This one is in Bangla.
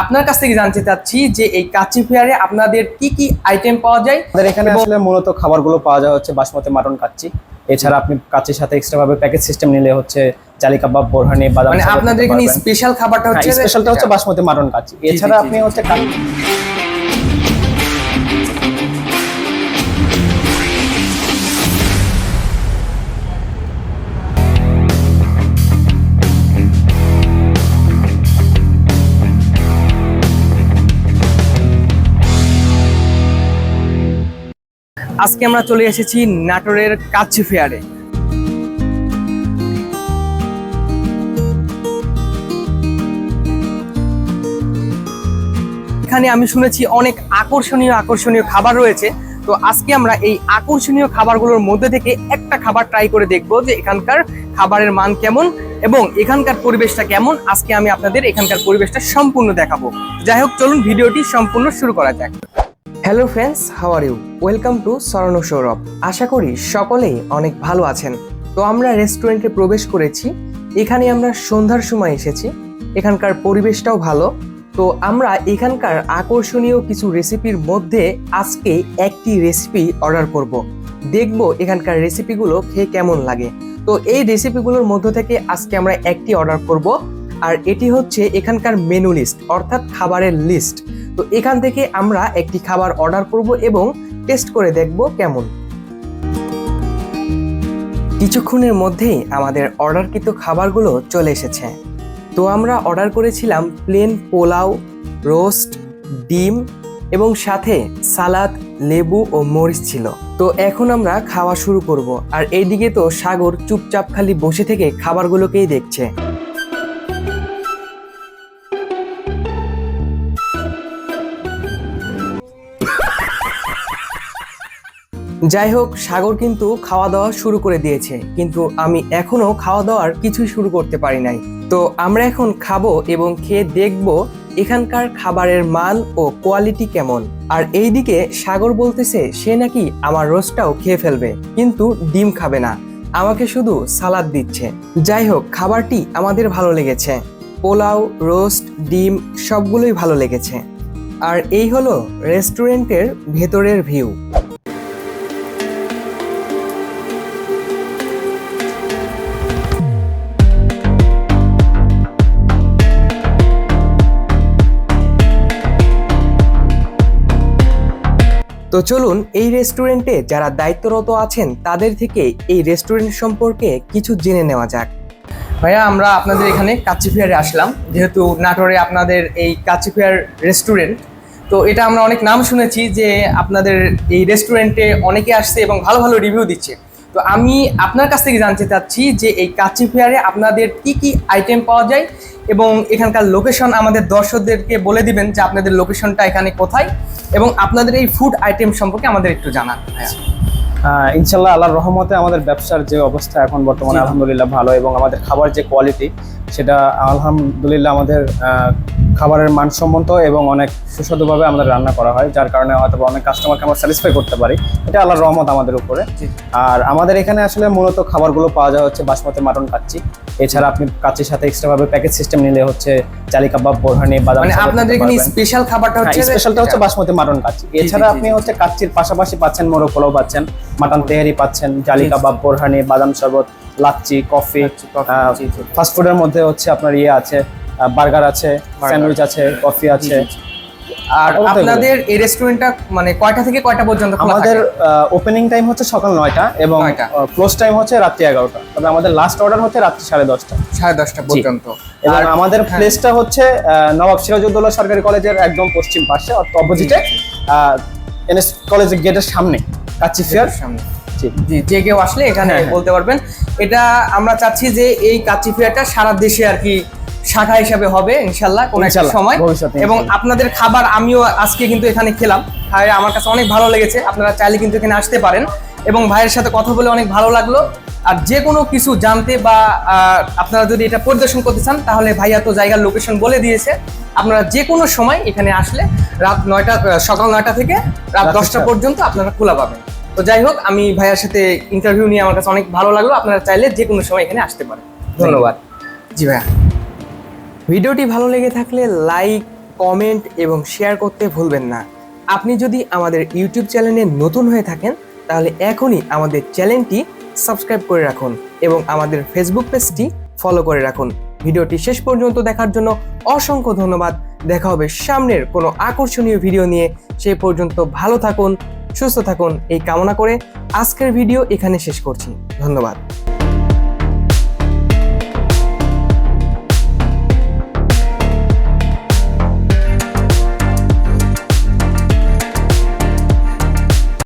আপনার কাছ থেকে জানতে চাচ্ছি যে এই কাচ্চি ফেয়ারে আপনাদের কি কি আইটেম পাওয়া যায় আমাদের এখানে আসলে মূলত খাবারগুলো পাওয়া যায় হচ্ছে বাসমতি মাটন কাচ্চি। এছাড়া আপনি কাচ্চির সাথে এক্সট্রা ভাবে প্যাকেজ সিস্টেম নিলে হচ্ছে চালি কাবাব বোরহানি বাদাম মানে আপনাদের এখানে স্পেশাল খাবারটা হচ্ছে স্পেশালটা হচ্ছে বাসমতি মাটন কাচ্চি। এছাড়া আপনি হচ্ছে হচ্ছে আজকে আমরা চলে এসেছি নাটোরের কাচ্চি ফেয়ারে। এখানে আমি শুনেছি অনেক আকর্ষণীয় আকর্ষণীয় খাবার রয়েছে। তো আজকে আমরা এই আকর্ষণীয় খাবারগুলোর মধ্যে থেকে একটা খাবার ট্রাই করে দেখব যে এখানকার খাবারের মান কেমন এবং এখানকার পরিবেশটা কেমন। আজকে আমি আপনাদের এখানকার পরিবেশটা সম্পূর্ণ দেখাবো। যাই হোক, চলুন ভিডিওটি সম্পূর্ণ শুরু করা যাক। Hello friends how are you welcome to Swarna Sourav আশা করি সকলেই অনেক ভালো আছেন। তো আমরা রেস্টুরেন্টে প্রবেশ করেছি। এখানে আমরা সন্ধ্যার সময় এসেছি। এখানকার পরিবেশটাও ভালো। তো আমরা এখানকার আকর্ষণীয় কিছু রেসিপির মধ্যে আজকে একটি রেসিপি অর্ডার করব। দেখব এখানকার রেসিপিগুলো খেয়ে কেমন লাগে। তো এই রেসিপিগুলোর মধ্য থেকে আজকে আমরা একটি অর্ডার করব। আর এটি হচ্ছে এখানকার মেনু লিস্ট অর্থাৎ খাবারের লিস্ট তো এখান থেকে আমরা একটি খাবার অর্ডার করব এবং টেস্ট করে দেখব কেমন। কিছুক্ষণের মধ্যেই আমাদের অর্ডারকৃত খাবারগুলো চলে এসেছে। তো আমরা অর্ডার করেছিলাম প্লেন পোলাও, রোস্ট, ডিম এবং সাথে সালাদ, লেবু ও মরিচ ছিল। তো এখন আমরা খাওয়া শুরু করব। আর এইদিকে তো সাগর চুপচাপ খালি বসে থেকে খাবারগুলোকেই দেখছে। যাই হোক সাগর কিন্তু খাওয়া দাওয়া শুরু করে দিয়েছে, কিন্তু আমি এখনও খাওয়া দাওয়ার কিছুই শুরু করতে পারি নাই। তো আমরা এখন খাব এবং খেয়ে দেখব এখানকার খাবারের মান ও কোয়ালিটি কেমন। আর এইদিকে সাগর বলতেছে, সে নাকি আমার রোস্টটাও খেয়ে ফেলবে, কিন্তু ডিম খাবে না, আমাকে শুধু সালাদ দিচ্ছে। যাই হোক খাবারটি আমাদের ভালো লেগেছে। পোলাও, রোস্ট, ডিম, সবগুলোই ভালো লেগেছে। আর এই হলো রেস্টুরেন্টের ভেতরের ভিউ। তো চলুন এই রেস্টুরেন্টে যারা দায়িত্বরত আছেন, তাদের থেকে এই রেস্টুরেন্ট সম্পর্কে কিছু জেনে নেওয়া যাক। ভাইয়া, আমরা আপনাদের এখানে কাচ্চি আসলাম। যেহেতু নাটোরে আপনাদের এই কাচ্চি রেস্টুরেন্ট তো এটা আমরা অনেক নাম শুনেছি যে আপনাদের এই রেস্টুরেন্টে অনেকে আসছে এবং ভালো ভালো রিভিউ দিচ্ছে। তো আমি আপনার কাছ থেকে জানতে চাচ্ছি যে এই কাচ্চি আপনাদের কি কি আইটেম পাওয়া যায় এবং এখানকার লোকেশন আমাদের দর্শকদেরকে বলে দিবেন যে আপনাদের লোকেশনটা এখানে কোথায়। এবং আপনাদের এই ফুড আইটেম সম্পর্কে আমাদের একটু জানান। ইনশাল্লাহ আল্লাহর রহমতে আমাদের ব্যবসার যে অবস্থা এখন বর্তমানে আলহামদুলিল্লাহ ভালো এবং আমাদের খাবার যে কোয়ালিটি সেটা আলহামদুলিল্লাহ আমাদের আহ, খাবারের মানসম্মত এবং অনেক সুস্বাদুভাবে আমাদের রান্না করা হয় যার কারণে হয়তো অনেক কাস্টমারকে আমরা স্যাটিসফাই করতে পারি। এটা আল্লাহর রহমত আমাদের উপরে। আর আমাদের এখানে আসলে মূলত খাবারগুলো পাওয়া যায় হচ্ছে বাসমতি মাটন কাচ্চি। এছাড়া আপনি কাচ্চির সাথে এক্সট্রা ভাবে প্যাকেজ সিস্টেম নিলে হচ্ছে চালি কাবাব বোরহানি বাদাম মানে আপনাদের এখানে স্পেশাল খাবারটা হচ্ছে স্পেশালটা হচ্ছে বাসমতি মাটন কাচ্চি। এছাড়া আপনি হচ্ছে কাচ্চির পাশাপাশি পাচ্ছেন মোরগ পোলাও পাচ্ছেন মাটন তেহারি পাচ্ছেন জালি জি। কাবাব বোরহানি বাদাম শরবত লাচ্ছি কফি লাচ্ছি, কফি, জি, জি। ফাস্ট ফুডের মধ্যে হচ্ছে আপনার ইয়ে আছে বার্গার আছে স্যান্ডউইচ আছে কফি আছে। আর আপনাদের এই রেস্টুরেন্টটা মানে কয়টা থেকে কয়টা পর্যন্ত খোলা আমাদের? ওপেনিং টাইম হচ্ছে সকাল নয়টা এবং। ক্লোজ টাইম হচ্ছে রাত্রি এগারোটা। তবে আমাদের লাস্ট অর্ডার হচ্ছে রাত্রি সাড়ে দশটা। সাড়ে দশটা পর্যন্ত। এবং আমাদের হ্যাঁ। প্লেসটা হচ্ছে নবাব সিরাজউদ্দৌলা সরকারি কলেজের একদম পশ্চিম পাশে অপোজিটে এনএস কলেজের গেটের সামনে কাচ্চি ফেয়ার সামনে। জি জি যে কেউ আসলে এখানে হ্যাঁ, হ্যাঁ। বলতে পারবেন। এটা আমরা চাচ্ছি যে এই কাচ্চি ফেয়ারটা সারা দেশে আর কি শাখা হিসাবে হবে ইনশাল্লাহ কোন একটা সময়। ভবিষ্যতে এবং আপনাদের খাবার আমিও আজকে কিন্তু এখানে খেলাম। খাই আমার কাছে অনেক ভালো লেগেছে আপনারা চাইলে কিন্তু এখানে আসতে পারেন। এবং ভাইয়ের সাথে কথা বলে অনেক ভালো লাগল। আর যে কোনো কিছু জানতে বা আপনারা যদি এটা পরিদর্শন করতে চান তাহলে ভাইয়া তো জায়গার লোকেশন বলে দিয়েছে। আপনারা যে কোনো সময় এখানে আসলে রাত নয়টা সকাল নয়টা থেকে রাত দশটা। পর্যন্ত আপনারা খোলা পাবেন। তো যাই হোক আমি ভাইয়ার সাথে ইন্টারভিউ নিয়ে আমার কাছে অনেক ভালো লাগল। আপনারা চাইলে যে কোনো সময় এখানে আসতে পারেন। ধন্যবাদ। জি ভাইয়া। ভিডিওটি ভালো লেগে থাকলে লাইক কমেন্ট এবং শেয়ার করতে ভুলবেন না। আপনি যদি আমাদের ইউটিউব চ্যানেলে নতুন হয়ে থাকেন তাহলে এখনই আমাদের চ্যানেলটি সাবস্ক্রাইব করে রাখুন এবং আমাদের ফেসবুক পেজটি ফলো করে রাখুন। ভিডিওটি শেষ পর্যন্ত দেখার জন্য অসংখ্য ধন্যবাদ। দেখা হবে সামনের কোনো আকর্ষণীয় ভিডিও নিয়ে। সেই পর্যন্ত ভালো থাকুন সুস্থ থাকুন এই কামনা করে আজকের ভিডিও এখানে শেষ করছি। ধন্যবাদ।